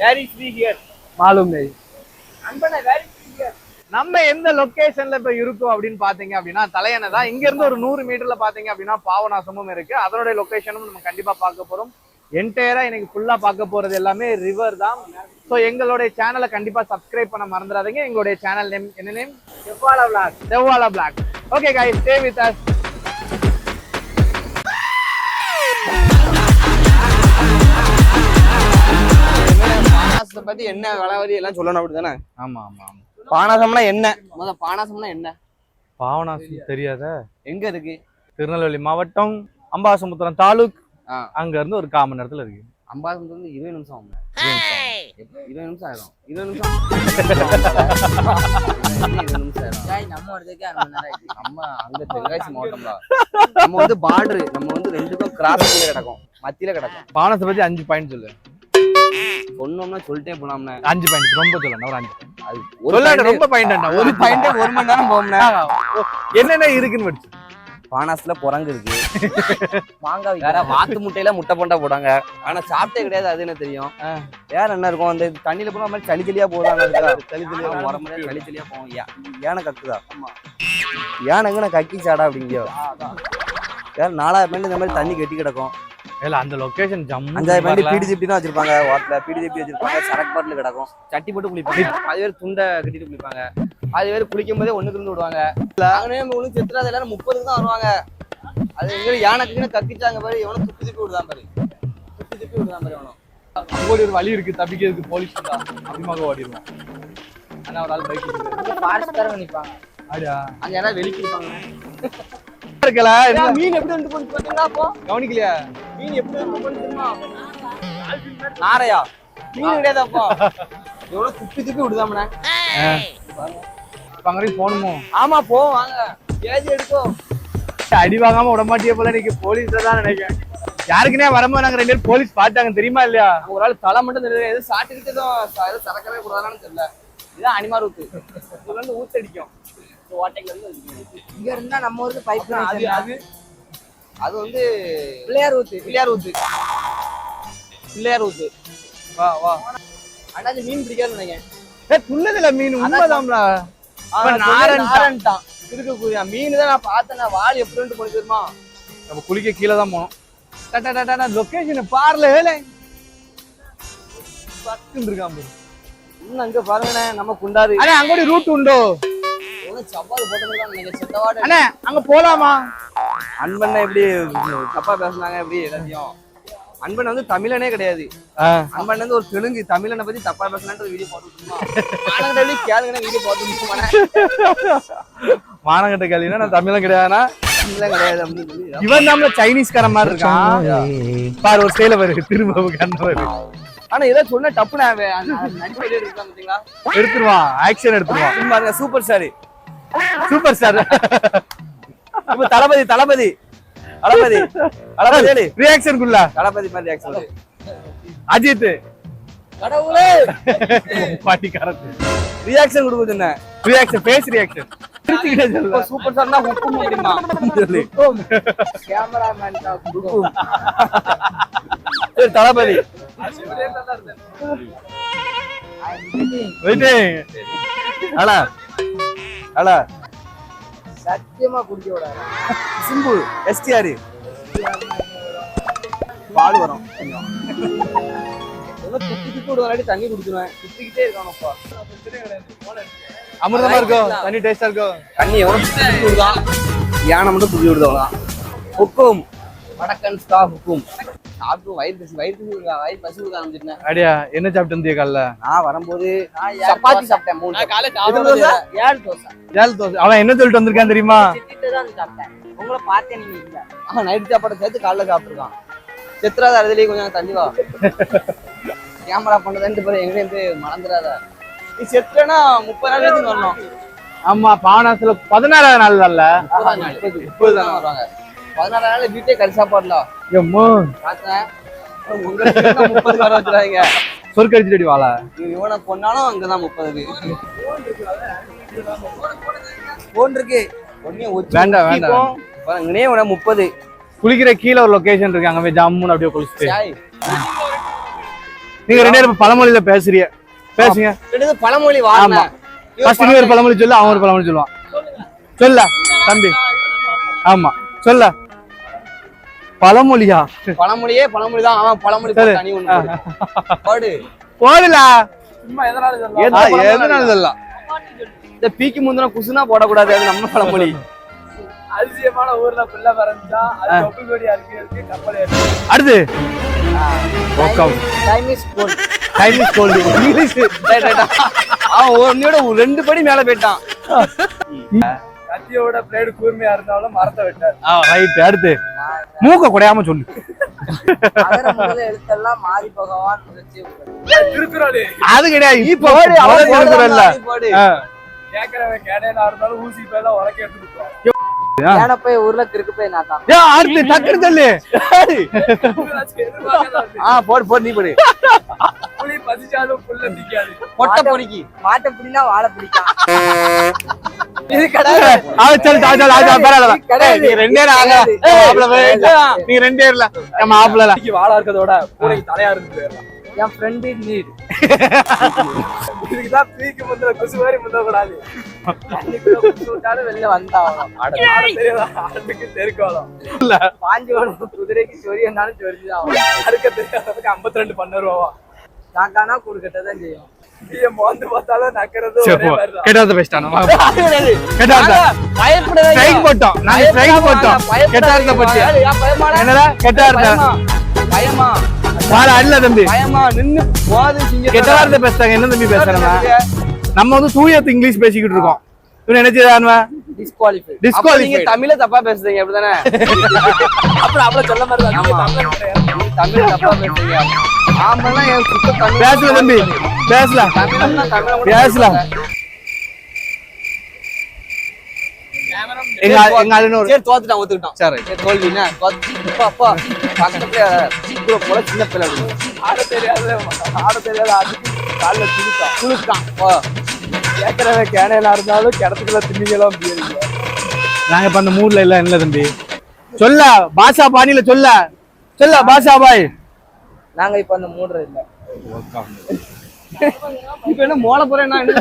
Where is we here மாலும் नहीं அன்பனே வேர் இஸ் வி ஹியர் நம்ம எந்த லொகேஷன்ல இப்ப இருக்கோம் அப்படின்னு பாத்தீங்க அப்படின்னா தலையணை தான் இங்க இருந்து ஒரு நூறு மீட்டர்ல பாத்தீங்க அப்படின்னா பாவநாசமும் இருக்கு. அதனுடைய லொகேஷனும் நம்ம கண்டிப்பா பார்க்க போறோம். என்டையரா இன்னைக்கு ஃபுல்லா பார்க்க போறது எல்லாமே ரிவர் தான். ஸோ எங்களுடைய சேனலை கண்டிப்பா சப்ஸ்கிரைப் பண்ண மறந்துடாதீங்க. எங்களுடைய சேனல் நேம் என்ன name Sevvazhai vlog Sevvazha blog okay guys stay with us. பானாசத்தை பத்தி என்ன விலைவரி எல்லாம் சொல்லணும் அப்படிதானே ஆமா ஆமா ஆமா. பானாசம்னா என்ன? முத பானாசம்னா என்ன? பாவநாசம் தெரியாத? எங்க இருக்கு? திருநெல்வேலி மாவட்டம் அம்பாசமுத்திரம் தாலுக். அங்க இருந்து ஒரு காமன் நேரத்துல இருக்கு. அம்பாசம் வந்து இருபது நிமிஷம் ஆகும். இருபது நிமிஷம். ஆயிரும். இருபது நிமிஷம். இருபது நிமிஷம் ஆயிரும். நம்ம வரதுக்கு. நம்ம அங்க தென்காசி மாவட்டம்ல நம்ம வந்து பார்டர் நம்ம வந்து ரெண்டுக்கும் கிராஸ் கிடக்கும். மத்தியில கிடக்கும். பாவநாசத்தை பத்தி அஞ்சு பாயிண்ட் சொல்லு. சொன்னோம்னா சொல்லிட்டே போனோம்னா அஞ்சு பாயிண்ட் ரொம்ப சொல்லணும் ஒரு அஞ்சு அது சொல்லாத point- ரொம்ப பாயிண்ட் ஒரு பாயிண்ட் ஒரு மணி நேரம் போகும்னா என்னென்ன இருக்குன்னு படிச்சு பானாஸ்ல குரங்கு இருக்கு. மாங்காய் வேற வாத்து முட்டையில முட்டை போண்டா போடாங்க ஆனா சாப்பிட்டே கிடையாது அது என்ன தெரியும்? வேற என்ன இருக்கும்? அந்த தண்ணியில போன மாதிரி சளி சளியா போதாங்க சளி சளியா உடம்புல சளி சளியா போகும். யா- யானை கக்குதா யானைங்க நான் கக்கி சாடா அப்படிங்க வேற நாலாயிரம் பேண்ட் இந்த மாதிரி தண்ணி கட்டி கிடக்கும். இல்ல அந்த லொகேஷன் ஜம்மு அஞ்சாயிரம் பேண்ட் பிடிஜிபி தான் வச்சிருப்பாங்க வாட்டில் பிடிஜிபி வச்சிருப்பாங்க சரக்கு பாட்டில் கிடக்கும். சட்டி போட்டு குளிப்பாங்க. அது பேர் துண்டை கட்டிட்டு குளிப்பாங்க. அது பேர் குளிக்கும் போதே ஒண்ணுக்கு இருந்து விடுவாங்க. நாங்களே ஒண்ணு செத்துறாது எல்லாரும் முப்பதுக்கு தான் வருவாங்க. அது எங்க யானைக்குன்னு கக்கிச்சாங்க பாரு எவனும் துப்பி துப்பி விடுதான் பாரு. துப்பி துப்பி விடுதான் பாரு எவனும் ஓடி ஒரு வழி இருக்கு தப்பிக்கிறதுக்கு போலீஸ் தான் அதிகமாக ஓடிடுவோம் ஆனா ஒரு ஆள் பைக் ஃபாரஸ்ட்காரங்க அப்படியா அங்க யாராவது வெளிக்கு இருப்பாங்க. இருக்கல? மீன் எப்படி வந்து போச்சு பாத்தீங்களா அப்போ கவனிக்கலையா? மீன் எப்படி போச்சு தெரியுமா நாரையா மீன் கிடையாது அப்போ? எவ்வளவு துப்பி துப்பி விடுதாமண்ணே? அங்க வரைக்கும் போகணுமோ? ஆமா போ வாங்க. கேஜி எடுக்கும் அடி வாங்காம விட மாட்டியே போல இன்னைக்கு போலீஸ் தான் நினைக்கிறேன். யாருக்குனே வரும்போது நாங்க ரெண்டு பேரும் போலீஸ் பார்த்தாங்க தெரியுமா இல்லையா? ஒரு ஆள் தலை மட்டும் தெரியல எது சாட்டிக்கிட்டு எதுவும் எதுவும் சரக்கவே கூடாதான்னு தெரியல. இதுதான் அனிமார் ஊத்து இதுல இருந்து ஊத்தடிக்கும். இந்த ஓட்டைக்குள்ள இருந்து அடிக்கும். இங்க இருந்தா நம்ம ஊருக்கு பைப் அது அது அது வந்து பிள்ளையார் ஊத்து பிள்ளையார் ஊத்து பிள்ளையார் ஊத்து வா வா. அது மீன் பிடிக்காதுன்னு நினைக்கிறேன். ஏ துள்ளதுல மீன் உண்மைதான்ல நாரன்ட்டான். நாரன்ட்டான். இருக்கக்கூடிய மீன் தான் நான் பார்த்தேன் வால் எப்படி போன தெரியுமா? நம்ம குளிக்க கீழே தான் போனோம். டா டா டா லொகேஷன் பார்ல ஏலே. பக்குன்னு இருக்கான். இன்னும் அங்க பாருங்கண்ணே நம்ம குண்டாரு அண்ணே ரூட் உண்டோ? அண்ணே அங்க போலாமா? அன்பண்ண எப்படி தப்பா பேசுனாங்க எப்படி எல்லாத்தையும்? அன்பன் வந்து தமிழனே கிடையாது. அன்பன் வந்து ஒரு தெலுங்கு தமிழனை பத்தி தப்பா பேசினான்ற வீடியோ போட்டு கேளுங்க வீடியோ போட்டு மானங்கட்ட கேள்வினா நான் தமிழன் கிடையாதுனா தமிழன் கிடையாது அப்படின்னு சொல்லி இவன் நம்மள சைனீஸ்கார மாதிரி இருக்கான். பாரு ஒரு ஸ்டைல பாரு திரும்ப கண்ணவர் ஆனா ஏதோ சொன்ன டப்புனா எடுத்துருவான் ஆக்ஷன் எடுத்துருவான். சூப்பர் ஸ்டார் சூப்பர் ஸ்டார் இப்ப தளபதி தளபதி. தளபதி. தளபதி. ரியாக்ஷன் குள்ள. தளபதி மாதிரி ஆக்சுவலி அஜித். கடவுளே. பாட்டிக்காரத்து. ரியாக்ஷன் ரியாக்ஷன் ஃபேஸ் ரியாக்ஷன் சிரிச்சுக்கிட்டே சொல்ல. சூப்பர் ஸ்டார்னா கேமராமேன் தளபதி. வெயிட்டிங். அண்ணா சத்தியமா குடிக்க விடாது சிம்பு எஸ்டிஆர். பால் வரும். கொஞ்சம் ஏதோ துப்பி துப்பி விடுவாடி தண்ணி குடிச்சிருவேன். துப்பிக்கிட்டே இருக்கானப்பா அமிர்தமா இருக்கும் தண்ணி டேஸ்டா இருக்கும் தண்ணி எவ்வளவு துப்பி விடுதான் யானை மட்டும் துப்பி விடுதவங்க ஹுக்கும் வடக்கன் ஸ்டா ஹுக்கும் சாப்பிட்டு வயிறு பசி வயிறு பசி வயிறு பசி கொடுக்க ஆரம்பிச்சிருந்தேன் அடியா என்ன சாப்பிட்டு வந்திய காலைல? நான் வரும்போது சப்பாத்தி சாப்பிட்டேன் மூணு எத்தனை தோசை? ஏழு தோசை. ஏழு தோசை. அவன் என்ன சொல்லிட்டு வந்திருக்கான் தெரியுமா? தான் சாப்பிட்டேன். உங்களை பார்த்தேன் நீங்க இல்ல. அவன் நைட் சாப்பாடு சேர்த்து காலைல சாப்பிட்டுருக்கான். செத்துறாத அதுலயே கொஞ்சம் தள்ளி வா. கேமரா பண்ணது ரெண்டு பேரும் எங்கேயும் போய் மறந்துடாத. நீ செத்துறேன்னா முப்பது நாள் எடுத்து வரணும். ஆமா பாவனாசுல பதினாறாவது நாள் அல்ல முப்பதாம் நாள். முப்பது தானே வருவாங்க. பதினாறு நாள் வீட்டே கறி சாப்பாடுல எம்மோ முப்பது வர வச்சுறாங்க சொற்கடிச்சிட்டு வாழ. இவனை கொண்டாலும் அங்கதான் முப்பது. போன் இருக்கு. வேண்டாம், வேண்டாம். உன முப்பது. குளிக்கிற கீழே ஒரு லொகேஷன் இருக்கு அங்க போய் ஜம்முன்னு அப்படியே குளிச்சுட்டு. நீங்க ரெண்டு பேரும் பழமொழியில பேசுறீங்க. பேசுங்க. ரெண்டு பழமொழி வாங்க. ஃபர்ஸ்ட் நீ ஒரு பழமொழி. சொல்லு அவன் ஒரு பழமொழி சொல்லுவான். சொல்ல தம்பி. ஆமா. சொல்ல. பழமொழியா? பழமொழியே பழமொழி தான் அவன் பழமொழி நீ ஒண்ணு போடு. போடு. போடல சும்மா எதனால இதெல்லாம். இந்த பீக்கு முந்தின குசுனா போடக்கூடாது அது நம்ம பழமொழி. அதிசயமான ஊர்ல பிள்ளை பிறந்தா அது தொப்பு கொடி அறுக்கிறதுக்கு கப்பல் ஏறி அடுத்து. அவன் ரெண்டு படி மேல போயிட்டான். கத்தியோட பிளேடு கூர்மையா இருந்தாலும் மரத்தை விட்டார் ரைட் அடுத்து. மூக்க குடையாம சொல்லு. திருக்குறள். அது கிடையாது. இப்ப. நீ போடு. ஆ. கேட்கறவன் கேடையில இருந்தாலும் ஊசி பேர்ல உலக்க எடுத்துக்கிட்டோம் ஏன போய் ஊர்ல கிறுக்கு போய் நாட்டான் ஏன் அடுத்து டக்குனு சொல்லு. ஆ போடு நீ போடு. புலி பசிச்சாலும் புல்ல பொட்டை பொறுக்கி மாட்டை பிடினா வாழை பிடிக்கான் இது கிடையாது. அது பரவாயில்ல. நீ ரெண்டே நீ ரெண்டே இல்ல என் மாப்பிள இன்னைக்கு வாழா இருக்கிறதோட பூனைக்கு தலையா இருந்து என் ஃப்ரெண்ட் நீட் இதுக்குதான் தூக்கி முந்திர குசு மாதிரி முந்த கூடாது வெளில ஆட்டுக்கு தெருக்கோலம். பாஞ்சு குதிரைக்கு சொறி இருந்தாலும் சொரிஞ்சுதான் அடுக்க தெரியாததுக்கு ஐம்பத்தி ரெண்டு பண்ணுருவா காக்கானா கொடுக்கட்டதான் செய்யும். நீங்க மோந்து பார்த்தாலும் நக்கிறது ஒரே மாதிரி தான் கெட்டாத பேசிட்டானா கெட்டாத. பயப்படாத ஸ்ட்ரைக் போட்டோம். நாங்க ஸ்ட்ரைக் போட்டோம். கெட்டாத பத்தி. என்னடா? கெட்டாத. பயமா. வாழ அடில தம்பி. பயமா. நின்னு போது சிங்க கெட்ட வார்த்தை பேசுறாங்க என்ன தம்பி பேசுறாங்க? நம்ம வந்து தூயத்து இங்கிலீஷ் பேசிக்கிட்டு இருக்கோம். இவன் நினைச்சதானுவ டிஸ்குவாலிஃபை டிஸ்குவாலிஃபை தமிழ தப்பா பேசுறீங்க அப்படிதானே? அப்புறம் அவ்வளவு சொல்ல மாதிரி தமிழ் தப்பா பேசுறீங்க. ஆம்பளை என் சுத்த தமிழ் பேசல தம்பி. பேசல. தமிழ்னா தமிழ கூட பேசலாம் எங்க சரி, எங்க அண்ணன் சரி தோத்துட்டான் ஒத்துக்கிட்டான். சரி. சரி தோல்வி என்ன? தோத்து அப்பா அப்பா பக்கத்துல கூட போல சின்ன பிள்ளை ஆட தெரியாத ஆட தெரியாத அதுக்கு காலில் துணித்தான் குளுக்கான் ஓ கேட்கறவன் கேனையில இருந்தாலும் கிடத்துக்குள்ள போயிருங்க நாங்க இப்ப அந்த மூட்ல இல்ல இல்ல தம்பி. சொல்ல பாஷா பாணியில சொல்ல. சொல்ல பாஷா பாய். நாங்க இப்ப அந்த மூடுறது இல்ல. இப்ப என்ன மோள போறேன்னா என்ன